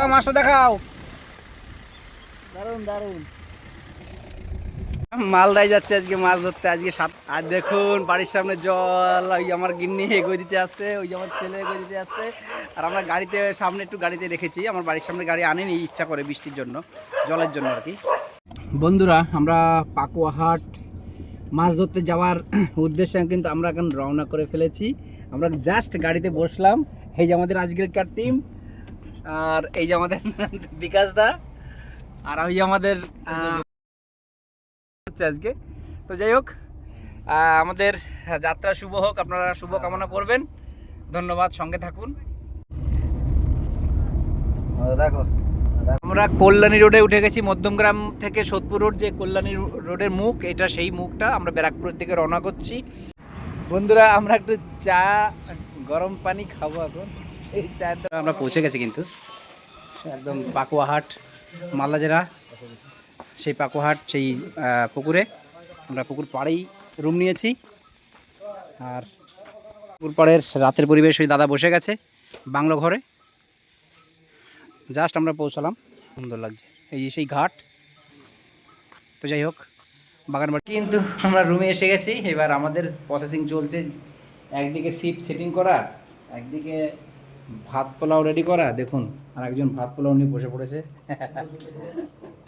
কাকা মাছটা দেখাও। দারুণ দারুণ মালদায় যাচ্ছে আজকে মাছ ধরতে আজকে সাত আর দেখুন বাড়ির সামনে জল ওই আমার গিন্নি এগোয় দিতে আসছে ওই আমার ছেলে এগোয় দিতে আসছে। আর আমরা গাড়িতে সামনে একটু গাড়িতে রেখেছি আমার বাড়ির সামনে গাড়ি আনেনি ইচ্ছা করে বৃষ্টির জন্য জলের জন্য আর কি। বন্ধুরা আমরা পাকুয়াহাট মাছ ধরতে যাওয়ার উদ্দেশ্যে কিন্তু আমরা এখন রওনা করে ফেলেছি। আমরা জাস্ট গাড়িতে বসলাম এই যে আমাদের আজকের কার টিম আর এই যে আমাদের বিকাশ দা আর ওই যে আমাদের হচ্ছে আজকে। তো যাই হোক আমাদের যাত্রা শুভ হোক আপনারা শুভ কামনা করবেন। ধন্যবাদ সঙ্গে থাকুন। দেখো আমরা কল্যাণী রোডে উঠে গেছি মধ্যমগ্রাম থেকে সোদপুর রোড যে কল্যাণী রোডের মুখ এটা সেই মুখটা। আমরা ব্যারাকপুরের দিকে রওনা করছি। বন্ধুরা আমরা একটু চা গরম পানি খাব এখন। এই আমরা পৌঁছে গেছি কিন্তু। একদম পাকুয়াহাট মালদা জেলা সেই পাকুয়াহাট, সেই পুকুরে। আমরা পুকুর পাড়েই রুম নিয়েছি। আর পুকুর পাড়ের রাতের পরিবেশ ওই দাদা বসে গেছে বাংলো ঘরে। জাস্ট আমরা পৌঁছালাম। সুন্দর লাগছে। এই সেই ঘাট। তো যাই হোক বাগান বাড়ি কিন্তু আমরা রুমে এসে গেছি। এবার আমাদের প্রসেসিং চলছে। একদিকে সিপ সেটিং করা, একদিকে ভাত পোলাও রেডি করা, দেখুন আর একজন ভাত পোলাও নিয়ে বসে পড়েছে।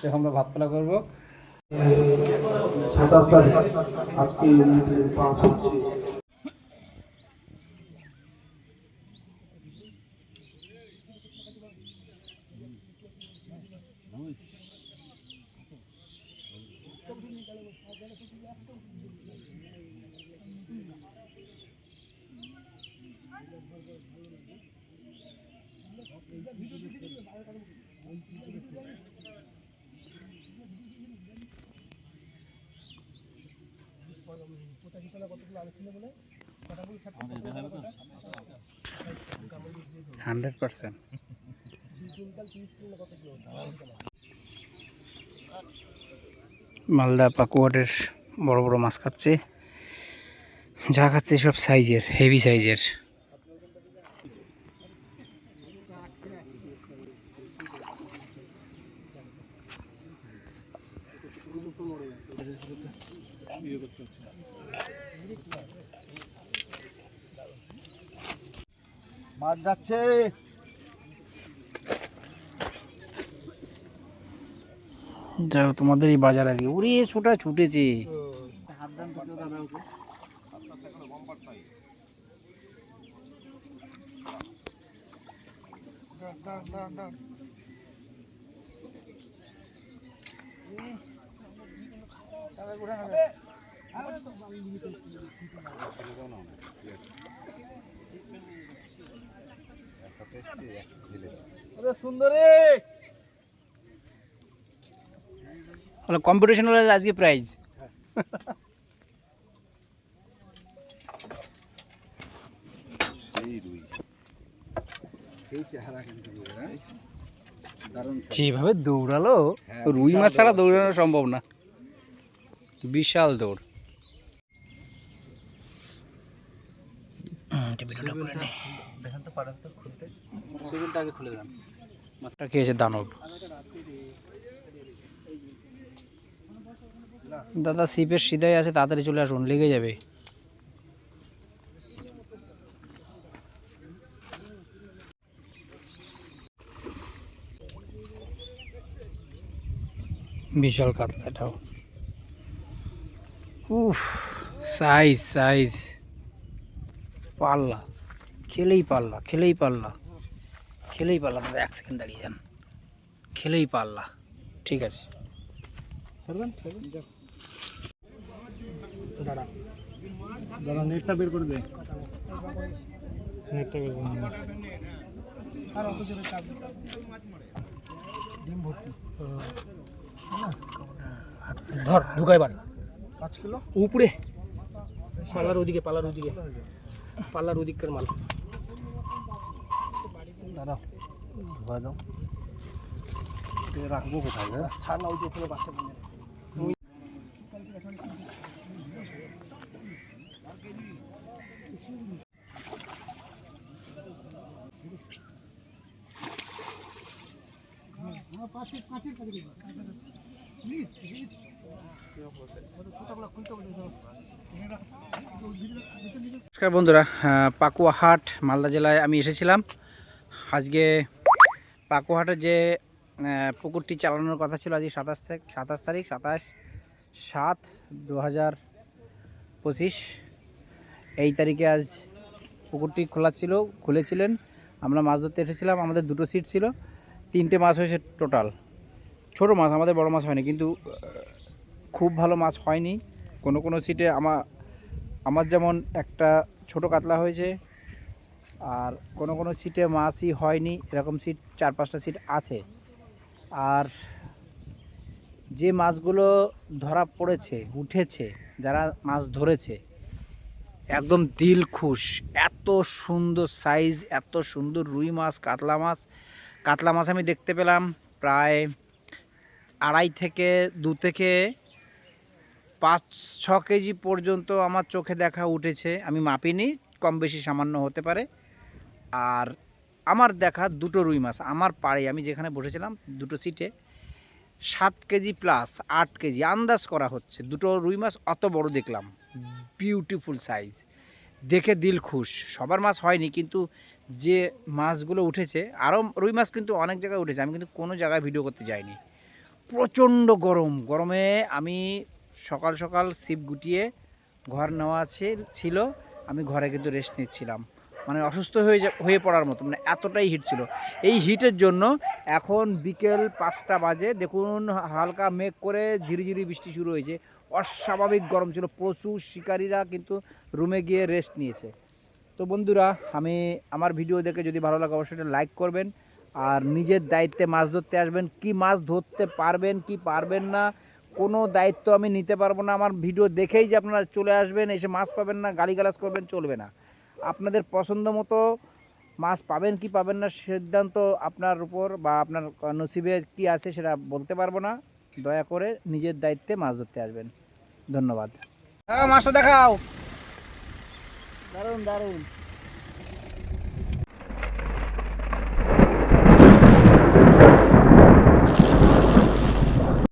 তো আমরা ভাত পোলাও করব। সাতাশ তারিখ, আজকে হচ্ছে। Hundred percent. মালদা পাকুয়াটের বড় বড় মাছ খাচ্ছে। যা খাচ্ছে সব সাইজের হেভি সাইজের মাছ যাচ্ছে। যাও তোমাদের এই বাজার আজকে। উড়ে ছোটা ছুটেছে। হাত দান করতে দাদা ওকে সুন্দরী হলো কম্পিটিশন হলো আজকে প্রাইজ যেভাবে দৌড়ালো? রুই মাছ ছাড়া দৌড়ানো সম্ভব না। বিশাল দৌড়। মাছটা খেয়েছে দানব? দাদা সিপের সিধাই আছে তাড়াতাড়ি চলে আসুন লেগে যাবে। বিশাল কাতলা এটাও। উফ সাইজ সাইজ পাল্লা খেলেই পাল্লা খেলেই পাল্লা। খেলেই পাল্লা দাদা এক সেকেন্ড দাঁড়িয়ে যান। খেলেই পাল্লা ঠিক আছে। দাদা দাদা নেটটা বের করে দে। নেটটা বের করে দে। ধর ঢুকাই বার পাঁচ কিলো? উপরে। পাল্লার ওদিকে পাল্লার ওদিকে। পাল্লার ওদিকের মাল। দাদা ধোয়া দাও। এটা রাখব কোথায় হ্যাঁ ছাড় না ওই যে ওখানে বাচ্চা বন্ধ নমস্কার বন্ধুরা পাকুয়াহাট, মালদা জেলায় আমি এসেছিলাম। আজকে পাকুয়াহাটের যে পুকুরটি চালানোর কথা ছিল আজকে সাতাশ সাতাশ তারিখ, সাতাশ সাত দু হাজার পঁচিশ। এই তারিখে আজ পুকুরটি খোলা ছিল, খুলেছিলেন। আমরা মাছ ধরতে এসেছিলাম, আমাদের দুটো সিট ছিল। তিনটে মাছ হয়েছে টোটাল ছোটো মাছ, আমাদের বড় মাছ হয়নি, কিন্তু খুব ভালো মাছ হয়নি। কোনো কোনো সিটে আমার আমার যেমন একটা ছোট কাতলা হয়েছে, আর কোনো কোনো সিটে মাছই হয়নি, এরকম সিট চার পাঁচটা সিট আছে। আর যে মাছগুলো ধরা পড়েছে, উঠেছে, যারা মাছ ধরেছে, একদম দিল খুশ, এত সুন্দর সাইজ, এত সুন্দর রুই মাছ, কাতলা মাছ। কাতলা মাছ আমি দেখতে পেলাম প্রায় আড়াই থেকে দু থেকে পাঁচ ছ কেজি পর্যন্ত আমার চোখে দেখা উঠেছে। আমি মাপিনি কম বেশি সামান্য হতে পারে। আর আমার দেখা দুটো রুই মাছ, আমার পাড়ে আমি যেখানে বসেছিলাম, দুটো সিটে, সাত কেজি প্লাস আট কেজি আন্দাজ করা হচ্ছে। দুটো রুই মাছ অত বড় দেখলাম। বিউটিফুল সাইজ দেখে দিল খুশ। সবার মাছ হয়নি, কিন্তু যে মাছগুলো উঠেছে, আরও রুই মাছ কিন্তু অনেক জায়গায় উঠেছে। আমি কিন্তু কোনো জায়গায় ভিডিও করতে যাইনি। প্রচণ্ড গরম। গরমে আমি সকাল সকাল সিপ গুটিয়ে ঘর নেওয়া ছিল- ছিল। আমি ঘরে কিন্তু রেস্ট নিচ্ছিলাম। মানে অসুস্থ হয়ে হয়ে পড়ার মতো মানে এতটাই হিট ছিল। এই হিটের জন্য এখন বিকেল পাঁচটা বাজে। দেখুন, হালকা মেঘ করে ঝিরিঝিরি বৃষ্টি শুরু হয়েছে। অস্বাভাবিক গরম ছিল। প্রচুর শিকারীরা কিন্তু রুমে গিয়ে রেস্ট নিয়েছে। তো বন্ধুরা, আমি আমার ভিডিও দেখে যদি ভালো লাগে, অবশ্যই লাইক করবেন। আর নিজের দায়িত্বে মাছ ধরতে আসবেন। কি মাছ ধরতে পারবেন, কি পারবেন না কোনো দায়িত্ব আমি নিতে পারব না। আমার ভিডিও দেখেই যে আপনারা চলে আসবেন এসে মাছ পাবেন না গালিগালাজ করবেন চলবে না। আপনাদের পছন্দ মতো মাছ পাবেন কি পাবেন না সিদ্ধান্ত আপনার উপর বা আপনার নসিবে কি আছে সেটা বলতে পারব না। দয়া করে নিজের দায়িত্বে মাছ ধরতে আসবেন। ধন্যবাদ। হ্যাঁ মাছটা দেখাও। দারুণ দারুণ।